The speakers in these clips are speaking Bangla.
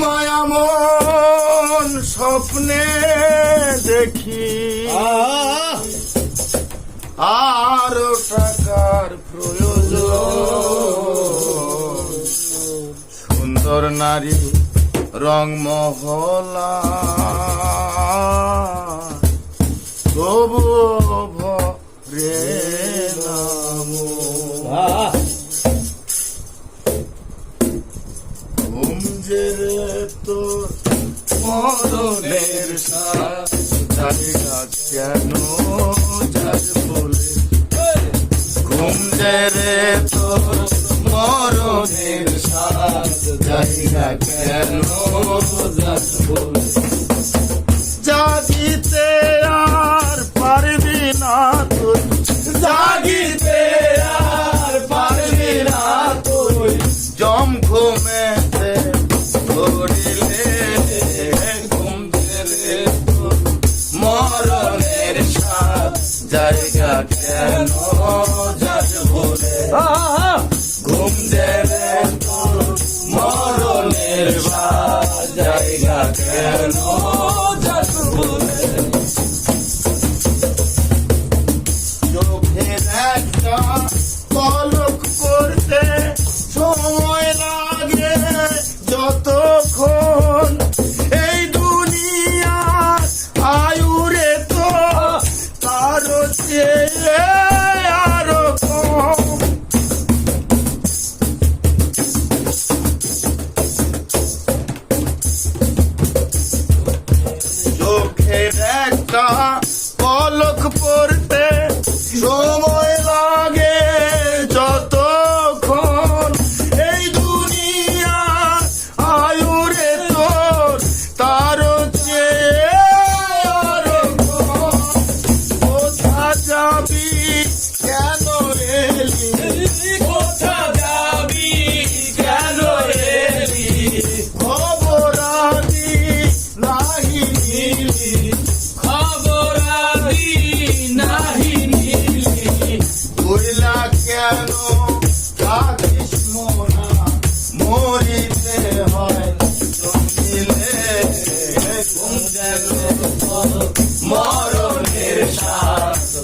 তোমায় আমন স্বপ্নে দেখি। আর টাকার প্রয়োজন। সুন্দর নারী রং মহলা। তবু ভরে নিজের তো মরণের সাথ গাছ কেন? যার বলে ঘুম রে তো মরণের সাথ জায়গা কেন? ঘুম দেবে মরণের জায়গা কেন? Stop.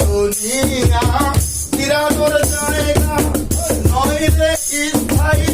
দুনিয়া নিরানোর জায়গা নয় রে স্থায়ী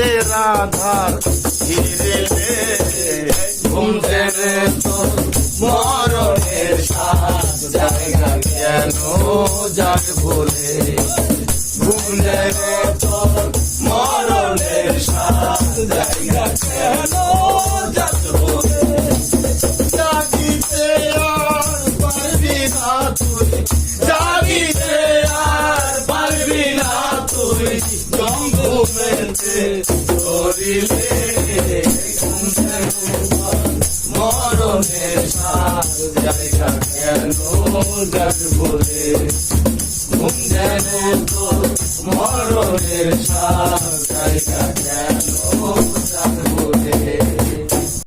से राधा ধীরে রে ঘুম রে তো মরণের সাজ জায়গা কেন যার ভুলে? ঘুমলে রে তো মরণের সাজ জায়গা কেন করিলে মরণের জায়গা কেন জাগবলে ঘুম যেন মরণের